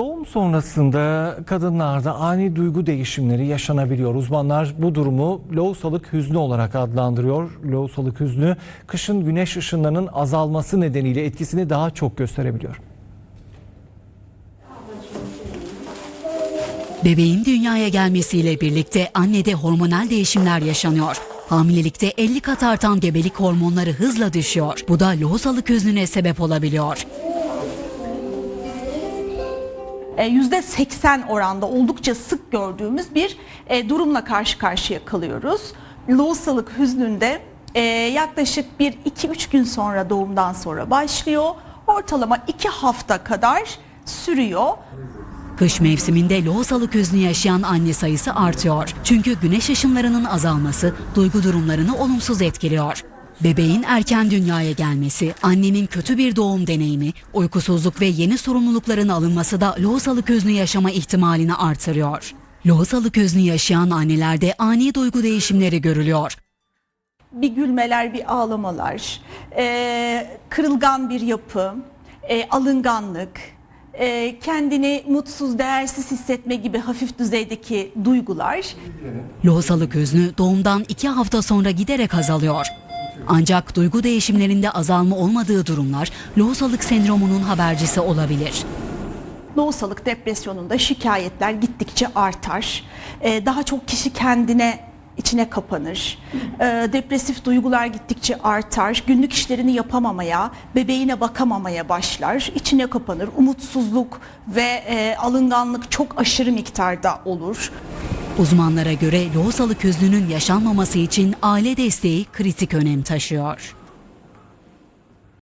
Doğum sonrasında kadınlarda ani duygu değişimleri yaşanabiliyor. Uzmanlar bu durumu lohusalık hüznü olarak adlandırıyor. Lohusalık hüznü kışın güneş ışınlarının azalması nedeniyle etkisini daha çok gösterebiliyor. Bebeğin dünyaya gelmesiyle birlikte annede hormonal değişimler yaşanıyor. Hamilelikte 50 kat artan gebelik hormonları hızla düşüyor. Bu da lohusalık hüznüne sebep olabiliyor. E, %80 oranda oldukça sık gördüğümüz bir e, durumla karşı karşıya kalıyoruz. Lohusalık hüznünde e, yaklaşık bir 2-3 gün sonra doğumdan sonra başlıyor. Ortalama 2 hafta kadar sürüyor. Kış mevsiminde lohusalık hüznü yaşayan anne sayısı artıyor. Çünkü güneş ışınlarının azalması duygu durumlarını olumsuz etkiliyor. Bebeğin erken dünyaya gelmesi, annenin kötü bir doğum deneyimi, uykusuzluk ve yeni sorumlulukların alınması da lohusalık hüznü yaşama ihtimalini artırıyor. Lohusalık hüznü yaşayan annelerde ani duygu değişimleri görülüyor. Bir gülmeler, bir ağlamalar, e, kırılgan bir yapı, e, alınganlık, e, kendini mutsuz, değersiz hissetme gibi hafif düzeydeki duygular Lohusalık hüznü doğumdan iki hafta sonra giderek azalıyor. Ancak duygu değişimlerinde azalma olmadığı durumlar lohusalık sendromunun habercisi olabilir. Lohusalık depresyonunda şikayetler gittikçe artar. Ee, daha çok kişi kendine içine kapanır. Ee, depresif duygular gittikçe artar. Günlük işlerini yapamamaya, bebeğine bakamamaya başlar. İçine kapanır. Umutsuzluk ve e, alınganlık çok aşırı miktarda olur. Uzmanlara göre lohusalık hüznünün yaşanmaması için aile desteği kritik önem taşıyor.